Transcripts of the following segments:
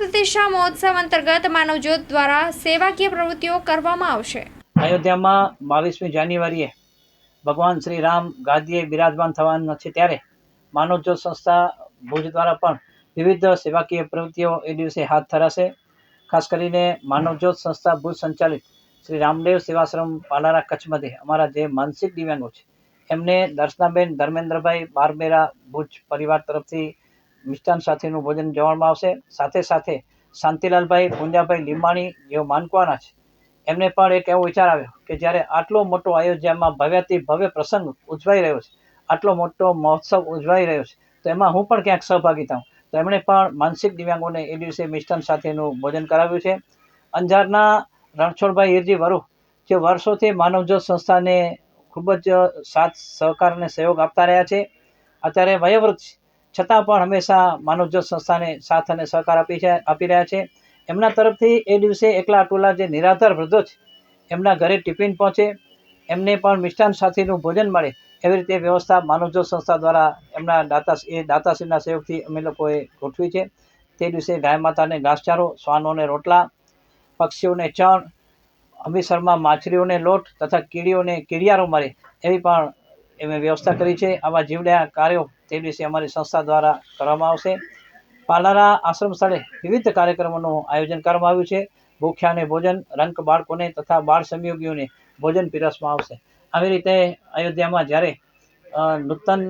પ્રતિષ્ઠા મહોત્સવ અંતર્ગત માનવજ્યોત દ્વારા સેવાકીય પ્રવૃત્તિઓ કરવામાં આવશે. અયોધ્યામાં બાવીસમી જાન્યુઆરીએ ભગવાન શ્રી રામ ગાદીએ બિરાજમાન થવાના છે ત્યારે માનવજ્યોત સંસ્થા ભુજ દ્વારા પણ વિવિધ સેવાકીય પ્રવૃત્તિઓ એ દિવસે હાથ ધરાશે. ખાસ કરીને માનવજ્યોત સંસ્થા ભુજ સંચાલિત શ્રી રામદેવ સેવાશ્રમ પાલારા કચ્છમાંથી અમારા જે માનસિક દિવ્યાંગો છે, એમને દર્શનાબેન ધર્મેન્દ્રભાઈ બારમેરા ભુજ પરિવાર તરફથી મિષ્ટાન સાથેનું ભોજન જવામાં આવશે. સાથે સાથે શાંતિલાલભાઈ, પુંજાભાઈ લીંબાણી જેઓ માનકવાના છે. એમને પણ એક એવો વિચાર આવ્યો કે જ્યારે આટલો મોટો અયોધ્યામાં ભવ્યથી ભવ્ય પ્રસંગ ઉજવાઈ રહ્યો છે, આટલો મોટો મહોત્સવ ઉજવાઈ રહ્યો છે, તો એમાં હું પણ ક્યાંક સહભાગી થાઉં. તો એમણે પણ માનસિક દિવ્યાંગોને એ દિવસે મિષ્ટાન સાથેનું ભોજન કરાવ્યું છે. અંજારના રણછોડભાઈ હિરજી વરુ, જે વર્ષોથી માનવજ્યોત સંસ્થાને ખૂબ જ સાથ સહકાર અને સહયોગ આપતા રહ્યા છે. અત્યારે વયોવૃદ્ધ છે. છતાં પણ હંમેશા માનવજ્યોત સંસ્થાને સાથ અને સહકાર આપી છે, આપી રહ્યા છે. એમના તરફથી એ દિવસે એકલા ટોલા જે નિરાધાર વૃદ્ધો છે, એમના ઘરે ટિફિન પહોંચે. એમને પણ મિષ્ટાન સાથેનું ભોજન મળે. એવી રીતે વ્યવસ્થા માનવજ્યોત સંસ્થા દ્વારા એમના દાતા, એ દાતાશ્રીના સહયોગથી અમે લોકોએ ગોઠવી છે. તે દિવસે ગાય માતાને ઘાસચારો, શ્વાનોને રોટલા, પક્ષીઓને ચણ હમીસરમાં માછલીઓને લોટ તથા કીડીઓને કીડિયારો મળે એવી પણ એમે વ્યવસ્થા કરી છે. આવા જીવડ્યા કાર્યો તે દિવસે અમારી સંસ્થા દ્વારા કરવામાં આવશે. પાલારા આશ્રમ સ્થળે વિવિધ કાર્યક્રમોનું આયોજન કરવામાં આવ્યું છે. ભૂખ્યાને ભોજન, રંક બાળકોને તથા બાળ સંયોગીઓને ભોજન પીરસવામાં આવશે. આવી રીતે અયોધ્યામાં જ્યારે નૂતન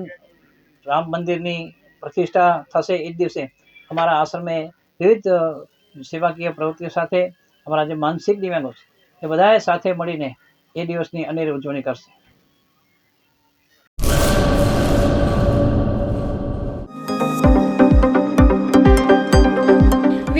રામ મંદિરની પ્રતિષ્ઠા થશે એ દિવસે અમારા આશ્રમે વિવિધ સેવાકીય પ્રવૃત્તિઓ સાથે અમારા જે માનસિક દિવ્યાંગો છે, એ બધાએ સાથે મળીને એ દિવસની અનેરી ઉજવણી કરશે.